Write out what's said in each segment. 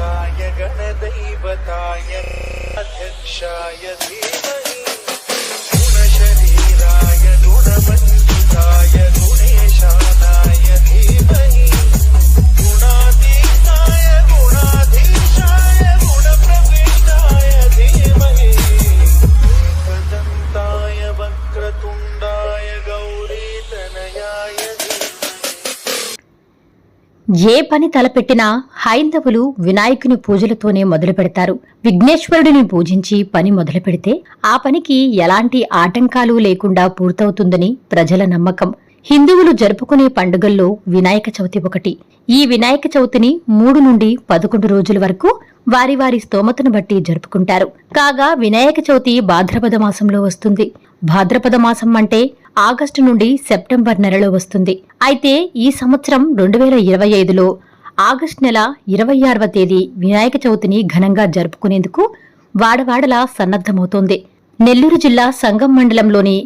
गणदयि बताय अध्यक्षाय धीमहि ఏ పని తలపెట్టినా హైందవులు వినాయకుని పూజలతోనే మొదలు పెడతారు. విఘ్నేశ్వరుడిని పూజించి పని మొదలు పెడితే ఆ పనికి ఎలాంటి ఆటంకాలు లేకుండా పూర్తవుతుందని ప్రజల నమ్మకం. హిందువులు జరుపుకునే పండుగల్లో వినాయక చవితి ఒకటి. ఈ వినాయక చవితిని మూడు నుండి పదకొండు రోజుల వరకు వారి వారి స్తోమతను బట్టి జరుపుకుంటారు. కాగా వినాయక చవితి భాద్రపద మాసంలో వస్తుంది. భాద్రపద మాసం అంటే ఆగస్టు నుండి సెప్టెంబర్ నెలలో వస్తుంది. అయితే ఈ సంవత్సరం రెండు వేల ఇరవై ఐదులో ఆగస్టు నెల ఇరవై ఆరవ తేదీ వినాయక చవితిని ఘనంగా జరుపుకునేందుకు వాడవాడలా సన్నద్ధమవుతోంది. నెల్లూరు జిల్లా సంగం మండలంలోని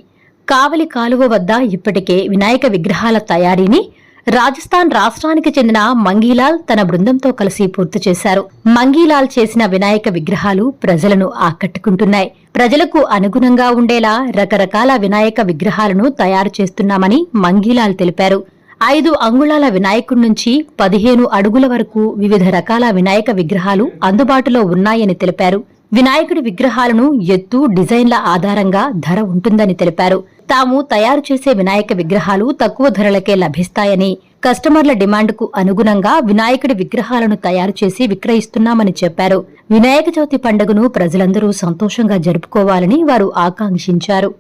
కావలి కాలువ వద్ద ఇప్పటికే వినాయక విగ్రహాల తయారీని రాజస్థాన్ రాష్ట్రానికి చెందిన మంగీలాల్ తన బృందంతో కలిసి పూర్తి చేశారు. మంగీలాల్ చేసిన వినాయక విగ్రహాలు ప్రజలను ఆకట్టుకుంటున్నాయి. ప్రజలకు అనుగుణంగా ఉండేలా రకరకాల వినాయక విగ్రహాలను తయారు చేస్తున్నామని మంగీలాల్ తెలిపారు. ఐదు అంగుళాల వినాయకుడి నుంచి పదిహేను అడుగుల వరకు వివిధ రకాల వినాయక విగ్రహాలు అందుబాటులో ఉన్నాయని తెలిపారు. వినాయకుడి విగ్రహాలను ఎత్తు డిజైన్ల ఆధారంగా ధర ఉంటుందని తెలిపారు. తాము తయారు చేసే వినాయక విగ్రహాలు తక్కువ ధరలకే లభిస్తాయని కస్టమర్ల డిమాండ్కు అనుగుణంగా వినాయకుడి విగ్రహాలను తయారు చేసి విక్రయిస్తున్నామని చెప్పారు. వినాయక చవితి పండుగను ప్రజలందరూ సంతోషంగా జరుపుకోవాలని వారు ఆకాంక్షించారు.